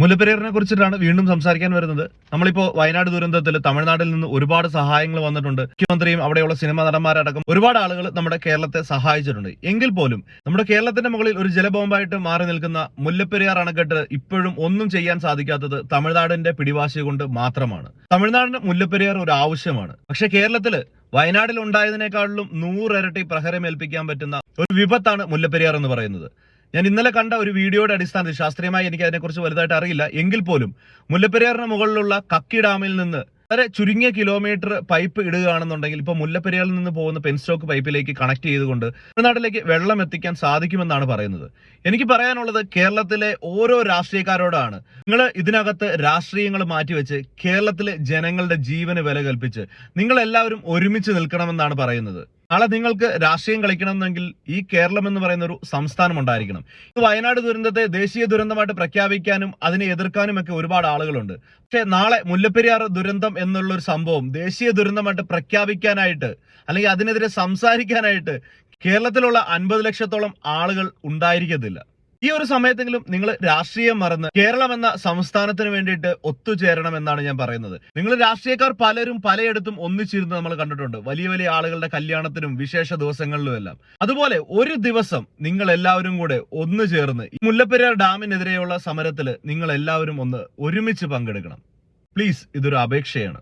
മുല്ലപ്പെരിയാറിനെ കുറിച്ചിട്ടാണ് വീണ്ടും സംസാരിക്കാൻ വരുന്നത്. നമ്മളിപ്പോ വയനാട് ദുരന്തത്തിൽ തമിഴ്നാട്ടിൽ നിന്ന് ഒരുപാട് സഹായങ്ങൾ വന്നിട്ടുണ്ട്. മുഖ്യമന്ത്രിയും അവിടെയുള്ള സിനിമാ നടന്മാരടക്കം ഒരുപാട് ആളുകൾ നമ്മുടെ കേരളത്തെ സഹായിച്ചിട്ടുണ്ട്. എങ്കിൽ പോലും നമ്മുടെ കേരളത്തിന്റെ മുകളിൽ ഒരു ജലബോംബായിട്ട് മാറി നിൽക്കുന്ന മുല്ലപ്പെരിയാർ അണക്കെട്ട് ഇപ്പോഴും ഒന്നും ചെയ്യാൻ സാധിക്കാത്തത് തമിഴ്നാടിന്റെ പിടിവാശി കൊണ്ട് മാത്രമാണ്. തമിഴ്നാടിന് മുല്ലപ്പെരിയാർ ഒരു ആവശ്യമാണ്. പക്ഷെ കേരളത്തിൽ വയനാട്ടിൽ ഉണ്ടായതിനേക്കാളിലും നൂറിരട്ടി പ്രഹരമേൽപ്പിക്കാൻ പറ്റുന്ന ഒരു വിപത്താണ് മുല്ലപ്പെരിയാർ എന്ന് പറയുന്നത്. ഞാൻ ഇന്നലെ കണ്ട ഒരു വീഡിയോയുടെ അടിസ്ഥാനത്തിൽ ശാസ്ത്രീയമായി എനിക്ക് അതിനെക്കുറിച്ച് വലുതായിട്ട് അറിയില്ല. എങ്കിൽ പോലും മുല്ലപ്പെരിയാറിന് മുകളിലുള്ള കക്കി ഡാമിൽ നിന്ന് വളരെ ചുരുങ്ങിയ കിലോമീറ്റർ പൈപ്പ് ഇടുകയാണെന്നുണ്ടെങ്കിൽ ഇപ്പൊ മുല്ലപ്പെരിയാറിൽ നിന്ന് പോകുന്ന പെൻസ്റ്റോക്ക് പൈപ്പിലേക്ക് കണക്ട് ചെയ്തുകൊണ്ട് തമിഴ്നാട്ടിലേക്ക് വെള്ളം എത്തിക്കാൻ സാധിക്കുമെന്നാണ് പറയുന്നത്. എനിക്ക് പറയാനുള്ളത് കേരളത്തിലെ ഓരോ രാഷ്ട്രീയക്കാരോടാണ്. നിങ്ങൾ ഇതിനകത്ത് രാഷ്ട്രീയങ്ങൾ മാറ്റിവെച്ച് കേരളത്തിലെ ജനങ്ങളുടെ ജീവന് വില കൽപ്പിച്ച് നിങ്ങൾ എല്ലാവരും ഒരുമിച്ച് നിൽക്കണമെന്നാണ് പറയുന്നത്. നാളെ നിങ്ങൾക്ക് രാഷ്ട്രീയം കളിക്കണമെന്നെങ്കിൽ ഈ കേരളം എന്ന് പറയുന്ന ഒരു സംസ്ഥാനം ഉണ്ടായിരിക്കണം. ഇത് വയനാട് ദുരന്തത്തെ ദേശീയ ദുരന്തമായിട്ട് പ്രഖ്യാപിക്കാനും അതിനെ എതിർക്കാനും ഒക്കെ ഒരുപാട് ആളുകളുണ്ട്. പക്ഷെ നാളെ മുല്ലപ്പെരിയാർ ദുരന്തം എന്നുള്ള ഒരു സംഭവം ദേശീയ ദുരന്തമായിട്ട് പ്രഖ്യാപിക്കാനായിട്ട് അല്ലെങ്കിൽ അതിനെതിരെ സംസാരിക്കാനായിട്ട് കേരളത്തിലുള്ള അൻപത് ലക്ഷത്തോളം ആളുകൾ ഉണ്ടായിരിക്കത്തില്ല. ഈ ഒരു സമയത്തെങ്കിലും നിങ്ങൾ രാഷ്ട്രീയം മറന്ന് കേരളം എന്ന സംസ്ഥാനത്തിന് വേണ്ടിയിട്ട് ഒത്തുചേരണം എന്നാണ് ഞാൻ പറയുന്നത്. നിങ്ങൾ രാഷ്ട്രീയക്കാർ പലരും പലയിടത്തും ഒന്നിച്ചിരുന്ന് നമ്മൾ കണ്ടിട്ടുണ്ട്. വലിയ വലിയ ആളുകളുടെ കല്യാണത്തിനും വിശേഷ ദിവസങ്ങളിലും എല്ലാം. അതുപോലെ ഒരു ദിവസം നിങ്ങൾ എല്ലാവരും കൂടെ ഒന്നു ചേർന്ന് മുല്ലപ്പെരിയാർ ഡാമിനെതിരെയുള്ള സമരത്തിൽ നിങ്ങൾ എല്ലാവരും ഒന്ന് ഒരുമിച്ച് പങ്കെടുക്കണം. പ്ലീസ് ഇതൊരു അപേക്ഷയാണ്.